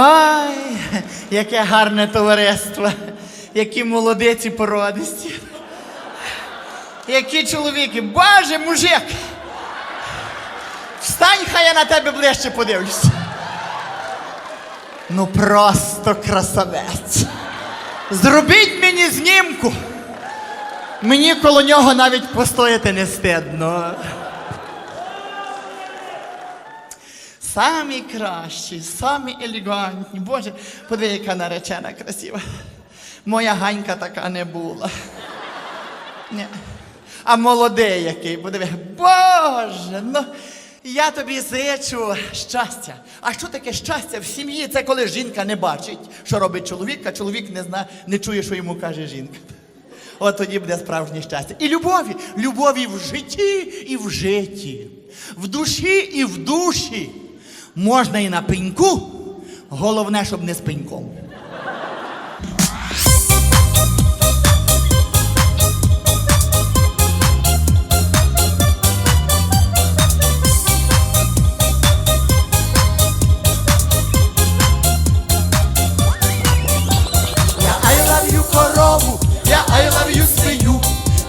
Ай, яке гарне товариство, які молодиці породисті. Які чоловіки, боже, мужик! Встань, хай я на тебе ближче подивлюся. Ну просто красавець. Зробіть мені знімку. Мені коло нього навіть постояти не стидно. Самі кращі, самі елегантні. Боже, подиви, яка наречена красива. Моя ганька така не була. Ні. А молодий який, подиви. Боже, ну я тобі зичу щастя. А що таке щастя в сім'ї? Це коли жінка не бачить, що робить чоловік, а чоловік не зна, не чує, що йому каже жінка. От тоді буде справжнє щастя. І любові, любові в житті і в житті, в душі і в душі. Можна і на пеньку, головне, щоб не з пеньком.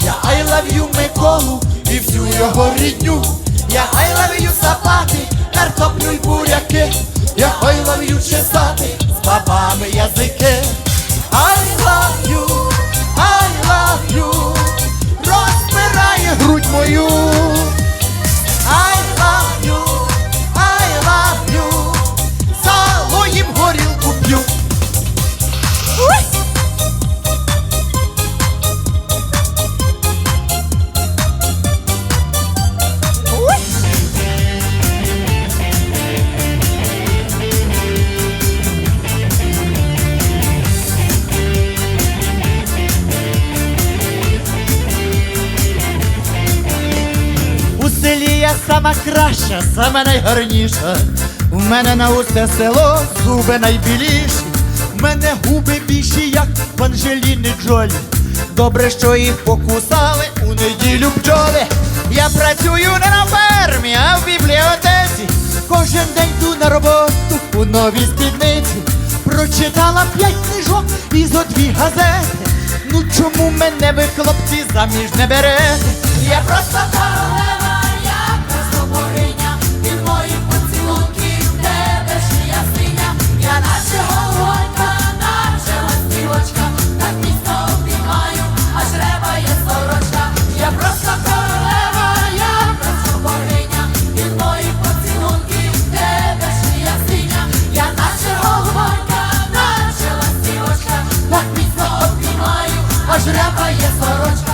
Я I love you Миколу. І всю його рідню. Я I сапати, картоплю й буряки, я love you чесати з бабами язики. Я сама краща, сама найгарніша. У мене на усе село зуби найбіліші. В мене губи більші, як в Анжеліни Джолі. Добре, що їх покусали у неділю бджоли. Я працюю не на фермі, а в бібліотеці. Кожен день йду на роботу у новій спідниці. Прочитала п'ять книжок і зо дві газети. Ну чому мене ви, хлопці, заміж не берете? Я просто так Шляпа є сорочка